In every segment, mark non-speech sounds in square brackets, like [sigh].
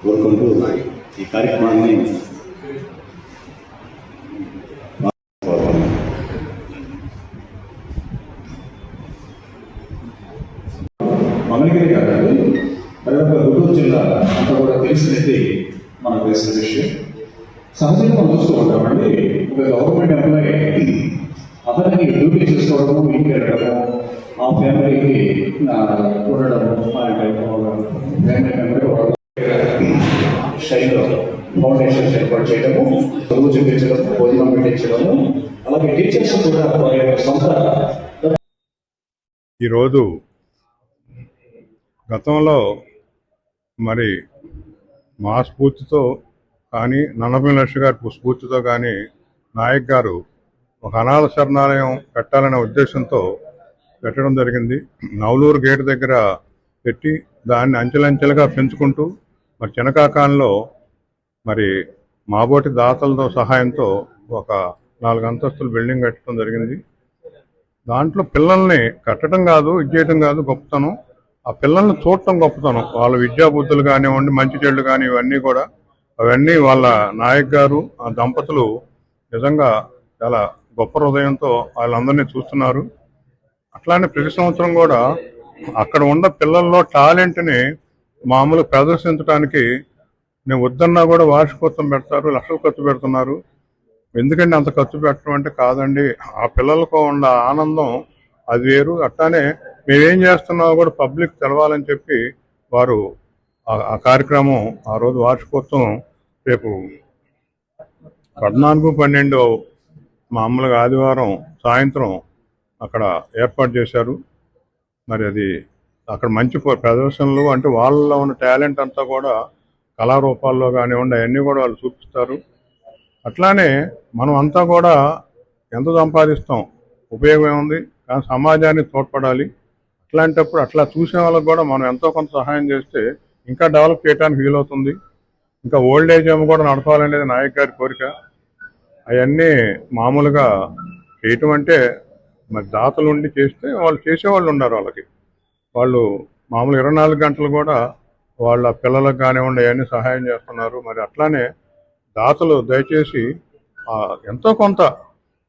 కోరుకుంటూ ఈ కార్యక్రమాన్ని కోరుకుంటున్నాను. మంగళగిరి కాదండి తర్వాత గుంటూరు జిల్లా అంతా కూడా తెలిసినది మనకు తెలిసిన విషయం సహజంగా మనం చూస్తూ ఉంటామండి ఒక గవర్నమెంట్ ఎంప్లాయీ అతనికి డ్యూటీ చేసుకోవడము మీకు వెళ్ళడము ఆ ఫ్యామిలీకి ఆ, ఉండడము ఫ్యామిలీ మెంబర్ శైలిలో ఫౌండేషన్స్ ఏర్పాటు చేయడము చదువు చూపించడం భోజనం పెట్టించడము అలాగే టీచర్స్ కూడా వారి సొంత ఈరోజు గతంలో మరి మా స్ఫూర్తితో కానీ నన్నపల్లి నర్సి గారి స్ఫూర్తితో కానీ నాయక్ గారు ఒక అనాథ శరణాలయం పెట్టాలనే ఉద్దేశంతో పెట్టడం జరిగింది. నవలూరు గేట్ దగ్గర పెట్టి దాన్ని అంచెలంచెలుగా పెంచుకుంటూ మరి చినకాకాంలో మరి మాబోటి దాతలతో సహాయంతో ఒక నాలుగు అంతస్తుల బిల్డింగ్ కట్టడం జరిగింది. దాంట్లో పిల్లల్ని కట్టడం కాదు ఇచ్చేయటం కాదు గొప్పతనం. ఆ పిల్లల్ని చూడటం గొప్పతనం. వాళ్ళ విద్యా బుద్ధులు కానివ్వండి మంచి చెడు కానీ ఇవన్నీ కూడా. అవన్నీ వాళ్ళ నాయక్ గారు ఆ దంపతులు నిజంగా చాలా గొప్ప హృదయంతో వాళ్ళందరినీ చూస్తున్నారు. అట్లానే ప్రతి సంవత్సరం కూడా అక్కడ ఉన్న పిల్లల్లో టాలెంట్ని మామూలు ప్రదర్శించడానికి నేను వద్దన్నా కూడా వార్షికోత్సవం పెడతారు లక్షలు ఖర్చు పెడుతున్నారు. ఎందుకంటే అంత ఖర్చు పెట్టడం అంటే కాదండి. ఆ పిల్లలకు ఉన్న ఆనందం అది వేరు. అట్లానే మేమేం చేస్తున్నామో కూడా పబ్లిక్ తెలవాలని చెప్పి వారు ఆ- ఆ కార్యక్రమం ఆ రోజు వార్షికోత్సవం రేపు పద్నాలుగు పన్నెండు మామూలుగా ఆదివారం సాయంత్రం అక్కడ ఏర్పాటు చేశారు. మరి అది అక్కడ మంచి ప్రదర్శనలు అంటే వాళ్ళలో ఉన్న టాలెంట్ అంతా కూడా కళారూపాల్లో కానివ్వండి అవన్నీ కూడా వాళ్ళు చూపిస్తారు. అట్లానే మనం అంతా కూడా ఎంత సంపాదిస్తాం? ఉపయోగం ఏముంది కానీ సమాజానికి తోడ్పడాలి. అట్లాంటప్పుడు అట్లా చూసే వాళ్ళకి కూడా మనం ఎంతో కొంత సహాయం చేస్తే ఇంకా డెవలప్ చేయడానికి వీలవుతుంది ఇంకా ఓల్డ్ ఏజ్ హోమ్ కూడా నడపాలనేది నాయక్ గారి కోరిక. అవన్నీ మామూలుగా చేయటం అంటే మరి దాతలు ఉండి చేస్తే వాళ్ళు చేసేవాళ్ళు ఉన్నారు వాళ్ళకి. వాళ్ళు మామూలు ఇరవై నాలుగు గంటలు కూడా వాళ్ళ పిల్లలకు కానివ్వండి అవన్నీ సహాయం చేస్తున్నారు. మరి అట్లానే దాతలు దయచేసి ఎంతో కొంత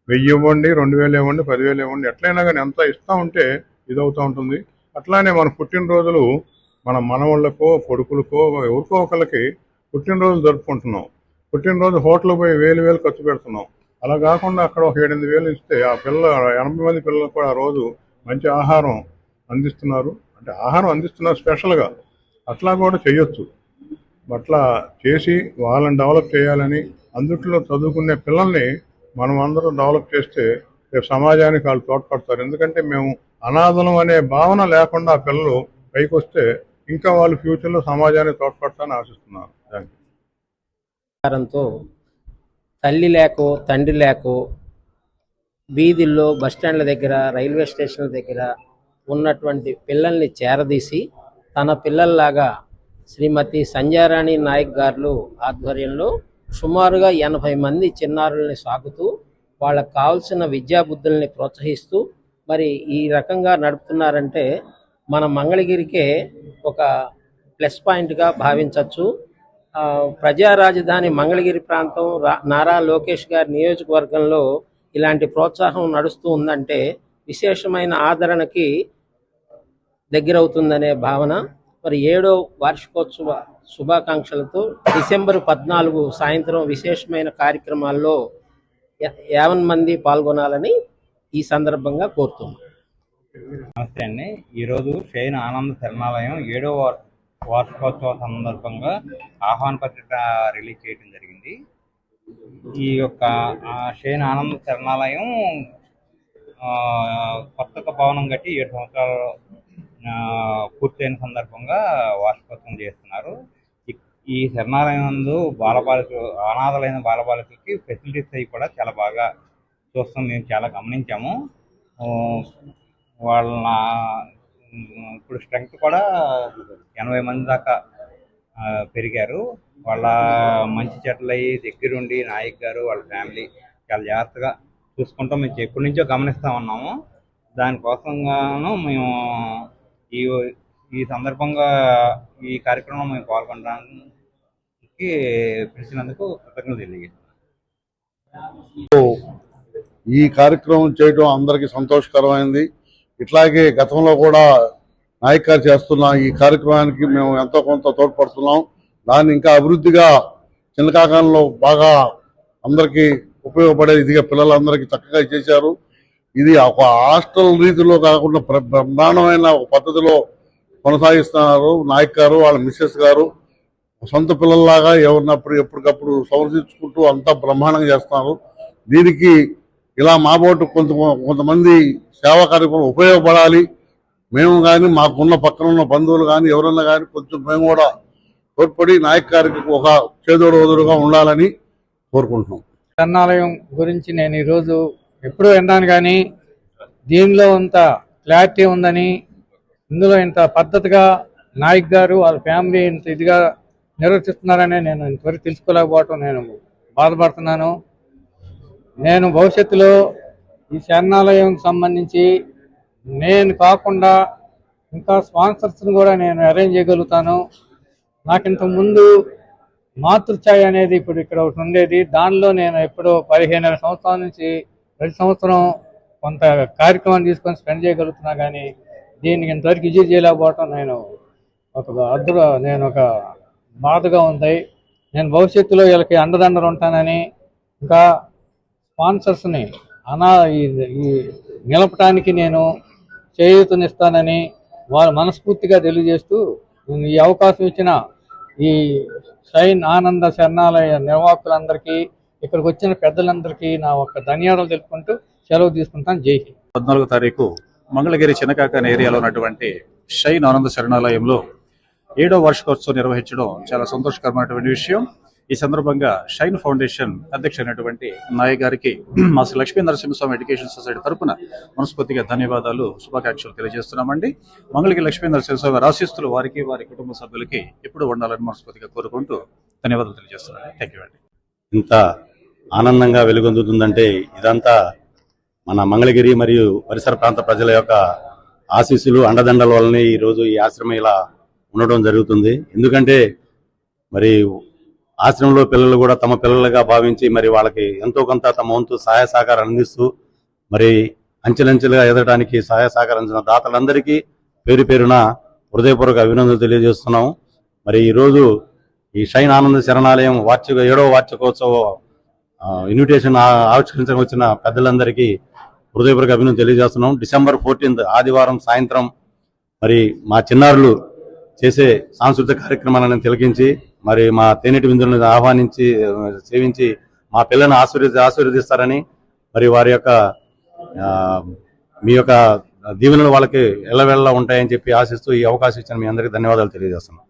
వెయ్యి ఇవ్వండి రెండు వేలు ఇవ్వండి పదివేలు ఇవ్వండి ఎట్లయినా కానీ ఎంత ఇస్తూ ఉంటే ఇదవుతూ ఉంటుంది. అట్లానే మన పుట్టినరోజులు మన మనవాళ్ళకో కొడుకులకో ఎవరికో ఒకరికి పుట్టినరోజు జరుపుకుంటున్నాం. పుట్టినరోజు హోటల్ పోయి వేలు వేలు ఖర్చు పెడుతున్నాం. అలా కాకుండా అక్కడ ఒక ఏడెనిమిది వేలు ఇస్తే ఆ పిల్ల ఎనభై మంది పిల్లలకు కూడా ఆ రోజు మంచి ఆహారం అందిస్తున్నారు. అంటే ఆహారం అందిస్తున్నారు స్పెషల్గా అట్లా కూడా చేయొచ్చు. అట్లా చేసి వాళ్ళని డెవలప్ చేయాలని అందుట్లో చదువుకునే పిల్లల్ని మనం అందరం డెవలప్ చేస్తే రేపు సమాజానికి వాళ్ళు తోడ్పడతారు. ఎందుకంటే మేము అనాథలం అనే భావన లేకుండా పిల్లలు పైకి వస్తే ఇంకా వాళ్ళు ఫ్యూచర్లో సమాజానికి తోడ్పడతారని ఆశిస్తున్నారు థ్యాంక్ యూ తల్లి లేకో తండ్రి లేకో వీధుల్లో బస్టాండ్ల దగ్గర రైల్వే స్టేషన్ల దగ్గర ఉన్నటువంటి పిల్లల్ని చేరదీసి తన పిల్లల్లాగా శ్రీమతి సంజారాణి నాయక్ గారు ఆధ్వర్యంలో సుమారుగా ఎనభై మంది చిన్నారుల్ని సాగుతూ వాళ్ళకు కావాల్సిన విద్యాబుద్ధుల్ని ప్రోత్సహిస్తూ మరి ఈ రకంగా నడుపుతున్నారంటే మన మంగళగిరికే ఒక ప్లస్ పాయింట్గా భావించవచ్చు ప్రజా రాజధాని మంగళగిరి ప్రాంతం నారా లోకేష్ గారి నియోజకవర్గంలో ఇలాంటి ప్రోత్సాహం నడుస్తూ ఉందంటే విశేషమైన ఆదరణకి దగ్గరవుతుందనే భావన. మరి ఏడో వార్షికోత్సవ శుభాకాంక్షలతో డిసెంబర్ పద్నాలుగు సాయంత్రం విశేషమైన కార్యక్రమాల్లో యావన్ మంది పాల్గొనాలని ఈ సందర్భంగా కోరుతున్నాం. నమస్తే అండి. ఈరోజు షైన్ ఆనంద శరణాలయం ఏడో వార్షికోత్సవ సందర్భంగా ఆహ్వాన పత్రిక రిలీజ్ చేయడం జరిగింది. ఈ యొక్క షేన్ ఆనంద్ శరణాలయం ఆ, కొత్తగా భవనం కట్టి ఏడు సంవత్సరాలు పూర్తయిన సందర్భంగా వార్షికోత్సవం చేస్తున్నారు. ఈ- శరణాలయం నందు బాలబాలికలు అనాథలైన బాలబాలికలకి ఫెసిలిటీస్ అవి కూడా చాలా బాగా చూస్తాం మేము చాలా గమనించాము. వాళ్ళ ఇప్పుడు స్ట్రెంగ్త్ కూడా ఎనభై మంది దాకా పెరిగారు. వాళ్ళ మంచి చెట్లయ్యి దగ్గరుండి నాయక్ గారు వాళ్ళ ఫ్యామిలీ చాలా జాగ్రత్తగా చూసుకుంటాం మేము ఎప్పటి నుంచో గమనిస్తూ ఉన్నాము. దానికోసంగాను మేము ఈ ఈ సందర్భంగా ఈ కార్యక్రమంలో మేము పాల్గొనడానికి పిలిచినందుకు కృతజ్ఞతలు తెలియజేస్తున్నాం ఈ కార్యక్రమం చేయడం అందరికీ సంతోషకరమైంది. ఇట్లాగే గతంలో కూడా నాయక్ గారు చేస్తున్న ఈ కార్యక్రమానికి మేము ఎంతో కొంత తోడ్పడుతున్నాం. దాన్ని ఇంకా అభివృద్ధిగా చిన్నకాకంలో బాగా అందరికీ ఉపయోగపడే ఇదిగా పిల్లలందరికీ చక్కగా చేశారు. ఇది ఒక హాస్టల్ రీతిలో కాకుండా బ్రహ్మాండమైన ఒక పద్ధతిలో కొనసాగిస్తున్నారు నాయక్ గారు వాళ్ళ మిస్సెస్ గారు. సొంత పిల్లల్లాగా ఎవరినప్పుడు ఎప్పటికప్పుడు సంరక్షించుకుంటూ అంతా బ్రహ్మాండంగా చేస్తున్నారు. దీనికి ఇలా మా బోటు కొంత కొంతమంది సేవా కార్యక్రమం ఉపయోగపడాలి. మేము కానీ మాకున్న పక్కన ఉన్న బంధువులు కానీ ఎవరన్నా కానీ కొంచెం మేము కూడా తోడ్పడి నాయక్ గారికి ఒక చేదోడు వదురుగా ఉండాలని కోరుకుంటున్నాం. గ్రంథాలయం గురించి నేను ఈరోజు ఎప్పుడూ విన్నాను కానీ దీనిలో ఇంత క్లారిటీ ఉందని ఇందులో ఇంత పద్ధతిగా నాయక్ గారు వాళ్ళ ఫ్యామిలీ ఇంత ఇదిగా నిర్వర్తిస్తున్నారని నేను ఇంతవరకు తెలుసుకోలేకపోవటం నేను బాధపడుతున్నాను. నేను భవిష్యత్తులో ఈ శరణాలయం సంబంధించి నేను కాకుండా ఇంకా స్పాన్సర్స్ని కూడా నేను అరేంజ్ చేయగలుగుతాను. నాకు ఇంతకుముందు ముందు మాతృఛాయ అనేది ఇప్పుడు ఇక్కడ ఒకటి ఉండేది. దానిలో నేను ఎప్పుడో పదిహేను సంవత్సరాల నుంచి ప్రతి సంవత్సరం కొంత కార్యక్రమం తీసుకొని స్పెండ్ చేయగలుగుతున్నా కానీ దీనికి ఇంతవరకు విజయ్ చేయలేకపోవటం నేను ఒక అద్భుత నేను ఒక బాధగా ఉంది. నేను భవిష్యత్తులో వీళ్ళకి అండదండలు ఉంటానని ఇంకా స్పాన్సర్స్ని అనా ఈ నిలపటానికి నేను చేయూతనిస్తానని వారు మనస్ఫూర్తిగా తెలియజేస్తూ నేను ఈ అవకాశం ఇచ్చిన ఈ షైన్ ఆనంద శరణాలయ నిర్వాహకులందరికీ ఇక్కడికి వచ్చిన పెద్దలందరికీ నా ఒక ధన్యవాదాలు తెలుపుకుంటూ సెలవు తీసుకుంటాను. జై హింద్. పద్నాలుగో తారీఖు మంగళగిరి చిన్నకాకన్ ఏరియాలో ఉన్నటువంటి షైన్ ఆనంద శరణాలయంలో ఏడో వార్షికోత్సవం నిర్వహించడం చాలా సంతోషకరమైనటువంటి విషయం. ఈ సందర్భంగా షైన్ ఫౌండేషన్ అధ్యక్షుడైనటువంటి నాయ గారికి [clears throat] మా శ్రీ లక్ష్మీ నరసింహస్వామి ఎడ్యుకేషన్ సొసైటీ తరపున మనస్ఫూర్తిగా ధన్యవాదాలు శుభాకాంక్షలు తెలియజేస్తున్నామండి. మంగళగిరి లక్ష్మీ నరసింహస్వామి రాశిస్తులు వారికి వారి కుటుంబ సభ్యులకి ఎప్పుడు ఉండాలని మనస్ఫూర్తిగా కోరుకుంటూ ధన్యవాదాలు తెలియజేస్తున్నాను. థ్యాంక్ యూ అండి. ఇంత ఆనందంగా వెలుగొందుతుందంటే ఇదంతా మన మంగళగిరి మరియు పరిసర ప్రాంత ప్రజల యొక్క ఆశీస్సులు అండదండల వల్లనే ఈరోజు ఈ ఆశ్రమం ఇలా ఉండడం జరుగుతుంది. ఎందుకంటే మరి ఆశ్రమంలో పిల్లలు కూడా తమ పిల్లలుగా భావించి మరి వాళ్ళకి ఎంతో కొంత తమ వంతు సహాయ సహకారం అందిస్తూ మరి అంచెలంచెలుగా ఎదగడానికి సహాయ సహకారం దాతలందరికీ పేరు పేరున హృదయపూర్వక అభినందనలు తెలియజేస్తున్నాము. మరి ఈరోజు ఈ షైన్ ఆనంద శరణాలయం వార్షిక ఏడవ వార్షికోత్సవ ఇన్విటేషన్ ఆవిష్కరించడం వచ్చిన పెద్దలందరికీ హృదయపూర్వక అభినందన తెలియజేస్తున్నాం డిసెంబర్ ఫోర్టీన్త్ ఆదివారం సాయంత్రం మరి మా చిన్నారులు చేసే సాంస్కృతిక కార్యక్రమాలను తిలకించి మరి మా తేనెటి విందులను ఆహ్వానించి సేవించి మా పిల్లలను ఆశీర్వది ఆశీర్వదిస్తారని మరి వారి యొక్క మీ యొక్క దీవెనలు వాళ్ళకి ఎల్లవెళ్ళ ఉంటాయని చెప్పి ఆశిస్తూ ఈ అవకాశం ఇచ్చిన మీ అందరికీ ధన్యవాదాలు తెలియజేస్తున్నాం.